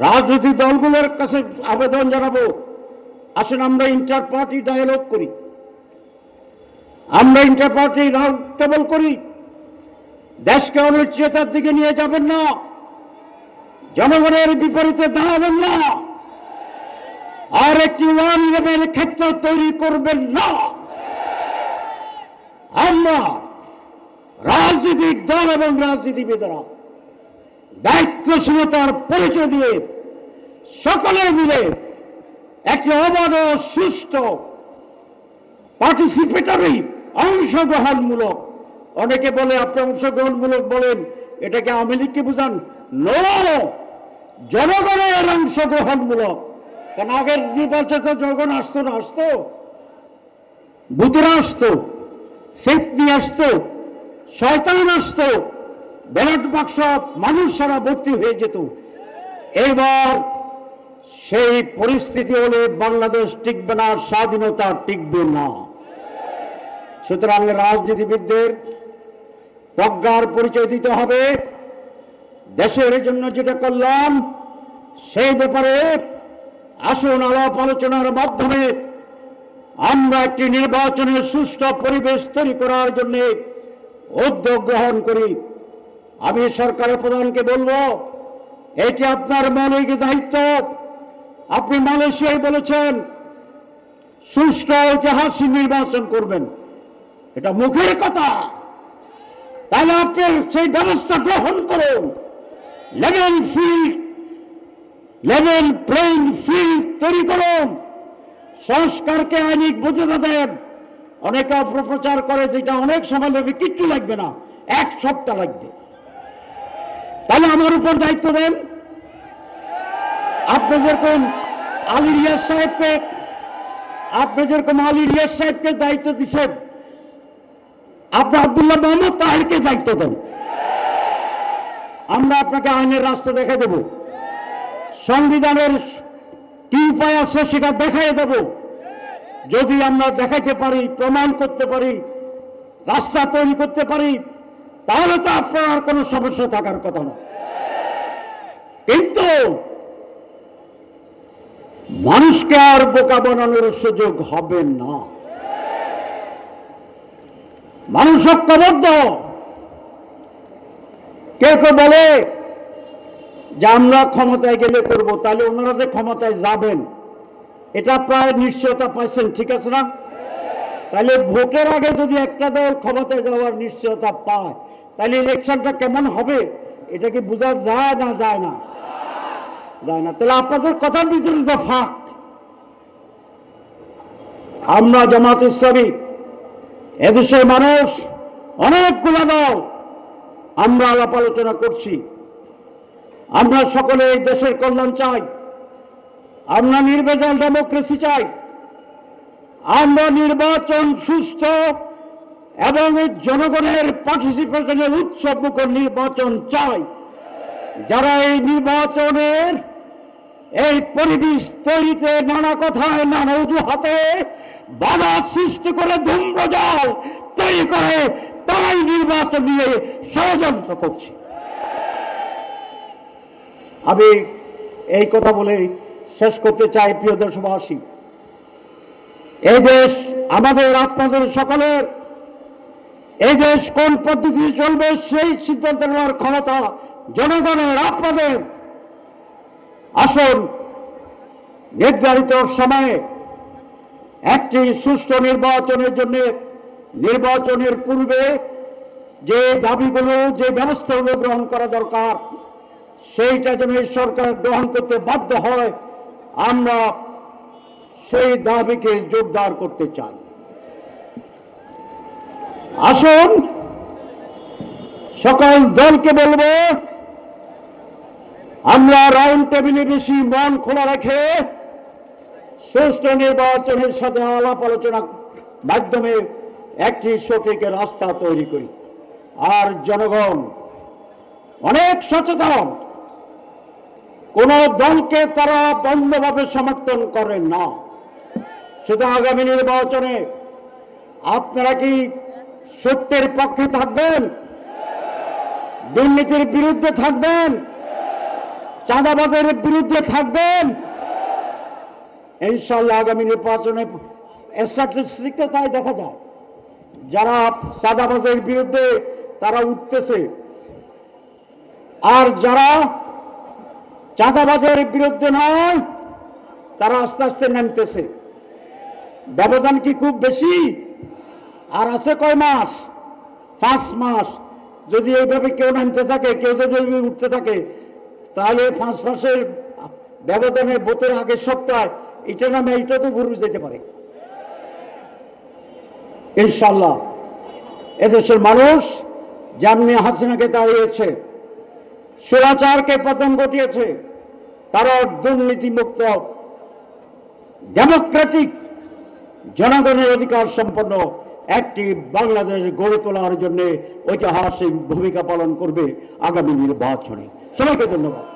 রাজনৈতিক দলগুলোর কাছে আবেদন জানাব। আসেন আমরা ইন্টার পার্টি ডায়ালগ করি। আমরা ইন্টার পার্টি রাউন্ড করি। দেশকে অনিশ্চয়তার দিকে নিয়ে যাবেন না। জনগণের বিপরীতে দাঁড়াবেন না। আর একটি ওয়ান ইলেভেন ক্ষেত্র তৈরি করবেন না। আমরা রাজনৈতিক দল এবং রাজনীতিবিদরা দায়িত্বশীলতার পরিচয় দিয়ে সকলে মিলে একটি অবাধ সুষ্ঠ পার্টিসিপেটরি অংশগ্রহণমূলক, অনেকে বলে আপনি অংশগ্রহণমূলক বলেন, এটাকে আওয়ামী লীগকে বুঝান। জনগণের অংশগ্রহণমূলক। কারণ আগের নির্বাচনে তো জনগণ আসতো না, আসতো। বুধরা আসতো ফেক নিয়ে আসতো, শয়তান আসতো। ব্যালট বাক্স মানুষ সারা ভর্তি হয়ে যেত। এবার সেই পরিস্থিতি হলে বাংলাদেশ টিকবে না, স্বাধীনতা টিকবে না। সুতরাং রাজনীতিবিদদের প্রজ্ঞার পরিচয় দিতে হবে। দেশের জন্য যেটা করলাম, সেই ব্যাপারে আসুন আলাপ আলোচনার মাধ্যমে আমরা একটি নির্বাচনের সুষ্ঠু পরিবেশ তৈরি করার জন্য উদ্যোগ গ্রহণ করি। আমি সরকারের প্রধানকে বলব, এটি আপনার মৌলিক দায়িত্ব। আপনি মালয়েশিয়ায় বলেছেন, সুষ্ঠু ঐতিহাসিক নির্বাচন করবেন। এটা মুখের কথা। তাহলে আপনি সেই ব্যবস্থা গ্রহণ করুন। Level field level playing field তৈরি করুন। সংস্কারকে আইনিক বুঝতে দেন। অনেকে অপপ্রচার করে যেটা অনেক সময় লাগবে কিচ্ছু লাগবে না। এক সপ্তাহ লাগবে। তাহলে আমার উপর দায়িত্ব দেন। আপনি যেরকম আলী রিয়াজ সাহেবকে, আপনি যেরকম আলী রিয়াজ সাহেবকে দায়িত্ব দিচ্ছেন আপনি আব্দুল্লাহ মোহাম্মদ তাহেরকে দায়িত্ব দেন। আমরা আপনাকে আইনের রাস্তা দেখা দেব। সংবিধানের কি উপায় আছে সেটা দেখাই দেব। যদি আমরা দেখাতে পারি, প্রমাণ করতে পারি, রাস্তা তৈরি করতে পারি তাহলে তো আপনার আর কোনো সমস্যা থাকার কথা না কিন্তু মানুষকে আর বোকা বানানোর সুযোগ হবে না। মানুষ ঐক্যবদ্ধ। কেউ কেউ বলে যে আমরা ক্ষমতায় গেলে করব, তাহলে ওনারা যে ক্ষমতায় যাবেন, এটা প্রায় নিশ্চয়তা পাইছেন, ঠিক আছে না? তাহলে ভোটের আগে যদি একটা দল ক্ষমতায় যাওয়ার নিশ্চয়তা পায় তাহলে ইলেকশনটা কেমন হবে, এটা কি বোঝা যায় না যায় না? যায় না। তাহলে আপনাদের কথার ভিতরে তো ফাঁক। আমরা জামাত ইসলামী, এদেশের মানুষ, অনেকগুলো দল আমরা আলাপ আলোচনা করছি। আমরা সকলে এই দেশের কল্যাণ চাই। আমরা নির্বাচন ডেমোক্রেসি চাই। আমরা নির্বাচন সুস্থ এবং জনগণের পার্টিসিপেশনের উৎসব মুখর নির্বাচন চাই। যারা এই নির্বাচনের এই পরিবেশ তৈরিতে নানা কথায় নানা অজুহাতে বাধা সৃষ্টি করে ধূম্রজাল তৈরি করে, তারাই নির্বাচন নিয়ে ষড়যন্ত্র করছে। আমি এই কথা বলে শেষ করতে চাই, প্রিয় দেশবাসী। এই দেশ আমাদের, আপনাদের, সকলের এই দেশ কোন পদ্ধতিতে চলবে সেই সিদ্ধান্ত নেওয়ার ক্ষমতা জনগণের আপনাদের। আসুন, নির্ধারিত সময়ে একটি সুষ্ঠু নির্বাচনের জন্য, নির্বাচনের পূর্বে যে দাবিগুলো, যে ব্যবস্থাগুলো গ্রহণ করা দরকার, সেইটা যেন সরকার গ্রহণ করতে বাধ্য হয়, আমরা সেই দাবিকে জোরদার করতে চাই। আসুন। সকল দলকে বলব, আমরা রাউন্ড টেবিলে বেশি মন খোলা রেখে সুষ্ঠু নির্বাচনের সাথে আলাপ আলোচনা মাধ্যমে একটি সঠিক রাস্তা তৈরি করি। আর জনগণ, অনেক সচেতন। কোন দলকে তারা বন্ধভাবে সমর্থন করেন না। শুধু আগামী নির্বাচনে আপনারা কি সত্যের পক্ষে থাকবেন। দুর্নীতির বিরুদ্ধে থাকবেন। চাঁদাবাজের বিরুদ্ধে থাকবেন। ইনশাল্লাহ আগামী নির্বাচনে তাই দেখা যায়। যারা চাঁদাবাজের বিরুদ্ধে তারা উঠতেছে, আর যারা চাঁদাবাজের বিরুদ্ধে নয়, তারা আস্তে আস্তে নামতেছে। ব্যবধান কি খুব বেশি? আর আছে কয় মাস? পাঁচ মাস। যদি এইভাবে কেউ নামতে থাকে, কেউ যদি উঠতে থাকে, তাহলে পাঁচ মাসের ব্যবধানে বোতের আগের সপ্তাহ এটা নামে এটা তো ঘুরে যেতে পারে। ইনশাল্লাহ এদেশের মানুষ যেমনি হাসিনাকে দাঁড়িয়েছে সুরাচারকে পতন ঘটিয়েছে, তারা দুর্নীতিমুক্ত, ডেমোক্রেটিক জনগণের অধিকার সম্পন্ন একটি বাংলাদেশ গড়ে তোলার জন্য ঐতিহাসিক ভূমিকা পালন করবে আগামী নির্বাচনে। সবাইকে ধন্যবাদ।